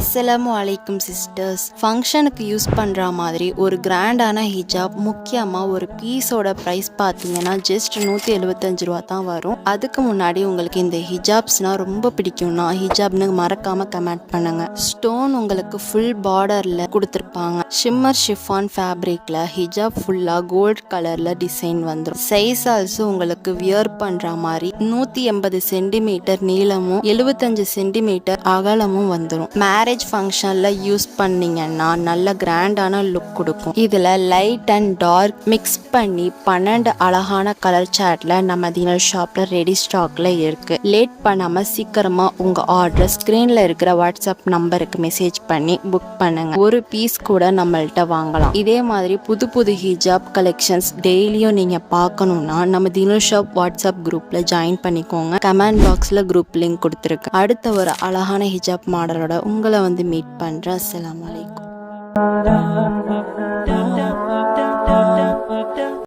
அஸ்ஸலாமு அலைக்கும் சிஸ்டர்ஸ் ஃபங்க்ஷனுக்கு யூஸ் பண்ணுற மாதிரி ஒரு கிராண்டான ஹிஜாப் முக்கியமாக ஒரு பீஸோட ப்ரைஸ் பார்த்தீங்கன்னா ஜஸ்ட் நூற்றி எழுபத்தஞ்சு ரூபா தான் வரும். அதுக்கு முன்னாடி உங்களுக்கு இந்த ஹிஜாப்ஸ்னால் ரொம்ப பிடிக்கும்னா ஹிஜாப்னு மறக்காமல் கமெண்ட் பண்ணுங்கள் ஸ்டோன் உங்களுக்கு ஃபுல் பார்டரில் கொடுத்துருப்பாங்க. ஷிம்மர் ஷிஃபான் ஃபேப்ரிக்கில் ஹிஜாப் ஃபுல்லாக கோல்ட் கலரில் டிசைன் வந்துடும் சைஸ் ஆல்சோ உங்களுக்கு வியர் பண்ணுற மாதிரி நூற்றி எண்பது சென்டிமீட்டர் நீளமும் எழுபத்தஞ்சு சென்டிமீட்டர் அகலமும் வந்துடும் மேரேஜ் ஃபங்க்ஷனில் யூஸ் பண்ணீங்கன்னா நல்ல கிராண்டான லுக் கொடுக்கும். இதில் லைட் அண்ட் டார்க் மிக்ஸ் பண்ணி பன்னெண்டு அழகான கலர் சார்ட்டில் நம்ம தினர் ஷாப்பில் ரெடி ஸ்டாக்ல இருக்கு. லேட் பண்ணாமல் சீக்கிரமாக உங்கள் ஆர்டர் ஸ்க்ரீனில் இருக்கிற வாட்ஸ்அப் நம்பருக்கு மெசேஜ் பண்ணி புக் பண்ணுங்க. ஒரு பீஸ் கூட நம்மள்கிட்ட வாங்கலாம். இதே மாதிரி புது புது ஹிஜாப் கலெக்ஷன்ஸ் டெய்லியும் நீங்கள் பார்க்கணுன்னா நம்ம தினர் ஷாப் வாட்ஸ்அப் குரூப்பில் ஜாயின் பண்ணிக்கோங்க. கமெண்ட் பாக்ஸில் குரூப் லிங்க் கொடுத்துருக்கு. அடுத்த ஒரு அழகான ஹிஜாப் மாடலோட உங்களை வந்து மீட் பண்ணுறேன் அஸ்லாம் வலைக்கும்